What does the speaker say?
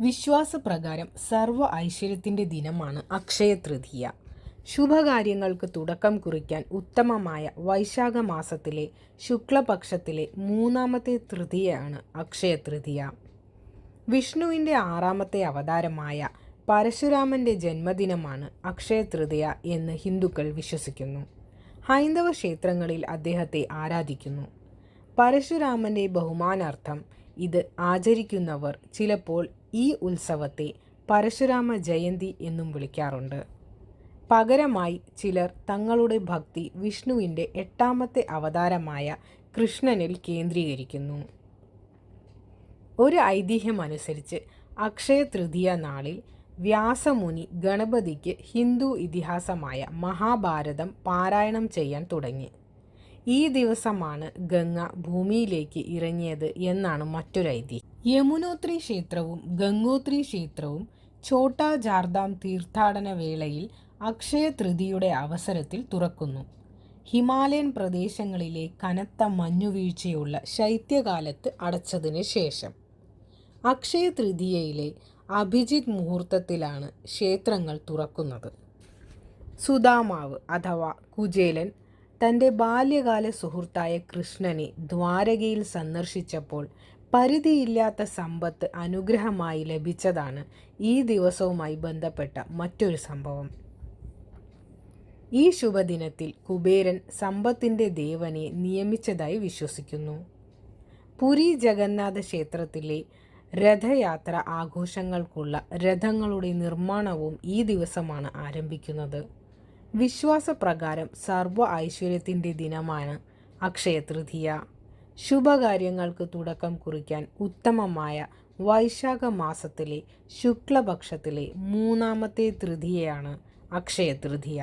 വിശ്വാസപ്രകാരം സർവ ഐശ്വര്യത്തിന്റെ ദിനമാണ് അക്ഷയ തൃതീയ ശുഭകാര്യങ്ങൾക്ക് തുടക്കം കുറിക്കാൻ ഉത്തമമായ വൈശാഖ മാസത്തിലെ ശുക്ലപക്ഷത്തിലെ മൂന്നാമത്തെ തൃതീയയാണ് അക്ഷയ തൃതീയ വിഷ്ണുവിന്റെ ആറാമത്തെ അവതാരമായ പരശുരാമന്റെ ജന്മദിനമാണ് അക്ഷയ തൃതീയ എന്ന് ഹിന്ദുക്കൾ വിശ്വസിക്കുന്നു. ഹൈന്ദവ ക്ഷേത്രങ്ങളിൽ അദ്ദേഹത്തെ ആരാധിക്കുന്നു. പരശുരാമന്റെ ബഹുമാനാർത്ഥം ഇത് ആചരിക്കുന്നവർ ചിലപ്പോൾ ഈ ഉത്സവത്തെ പരശുരാമ ജയന്തി എന്നും വിളിക്കാറുണ്ട്. പകരമായി ചിലർ തങ്ങളുടെ ഭക്തി വിഷ്ണുവിന്റെ എട്ടാമത്തെ അവതാരമായ കൃഷ്ണനിൽ കേന്ദ്രീകരിക്കുന്നു. ഒരു ഐതിഹ്യമനുസരിച്ച് അക്ഷയ തൃതീയ നാളിൽ വ്യാസമുനി ഗണപതിക്ക് ഹിന്ദു ഇതിഹാസമായ മഹാഭാരതം പാരായണം ചെയ്യാൻ തുടങ്ങി. ഈ ദിവസമാണ് ഗംഗ ഭൂമിയിലേക്ക് ഇറങ്ങിയത് എന്നാണ് മറ്റൊരു ഐതിഹ്യം. യമുനോത്രി ക്ഷേത്രവും ഗംഗോത്രി ക്ഷേത്രവും ഛോട്ടാ ജാർദാം തീർത്ഥാടന വേളയിൽ അക്ഷയ തൃതിയുടെ അവസരത്തിൽ തുറക്കുന്നു. ഹിമാലയൻ പ്രദേശങ്ങളിലെ കനത്ത മഞ്ഞുവീഴ്ചയുള്ള ശൈത്യകാലത്ത് അടച്ചതിന് ശേഷം. അക്ഷയ തൃതീയയിലെ അഭിജിത് മുഹൂർത്തത്തിലാണ് ക്ഷേത്രങ്ങൾ തുറക്കുന്നത്. സുദാമാവ് അഥവാ കുചേലൻ തന്റെ ബാല്യകാല സുഹൃത്തായ കൃഷ്ണനെ ദ്വാരകയിൽ സന്ദർശിച്ചപ്പോൾ പരിധിയില്ലാത്ത സമ്പത്ത് അനുഗ്രഹമായി ലഭിച്ചതാണ് ഈ ദിവസവുമായി ബന്ധപ്പെട്ട മറ്റൊരു സംഭവം. ഈ ശുഭദിനത്തിൽ കുബേരൻ സമ്പത്തിന്റെ ദേവനെ നിയമിച്ചതായി വിശ്വസിക്കുന്നു. പുരി ജഗന്നാഥ ക്ഷേത്രത്തിലെ രഥയാത്ര ആഘോഷങ്ങൾക്കുള്ള രഥങ്ങളുടെ നിർമ്മാണവും ഈ ദിവസമാണ് ആരംഭിക്കുന്നത്. വിശ്വാസപ്രകാരം സർവ ഐശ്വര്യത്തിന്റെ ദിനമാണ് അക്ഷയ തൃതീയ. ശുഭകാര്യങ്ങൾക്ക് തുടക്കം കുറിക്കാൻ ഉത്തമമായ വൈശാഖ മാസത്തിലെ ശുക്ലപക്ഷത്തിലെ മൂന്നാമത്തെ തൃതിയാണ് അക്ഷയ തൃതീയ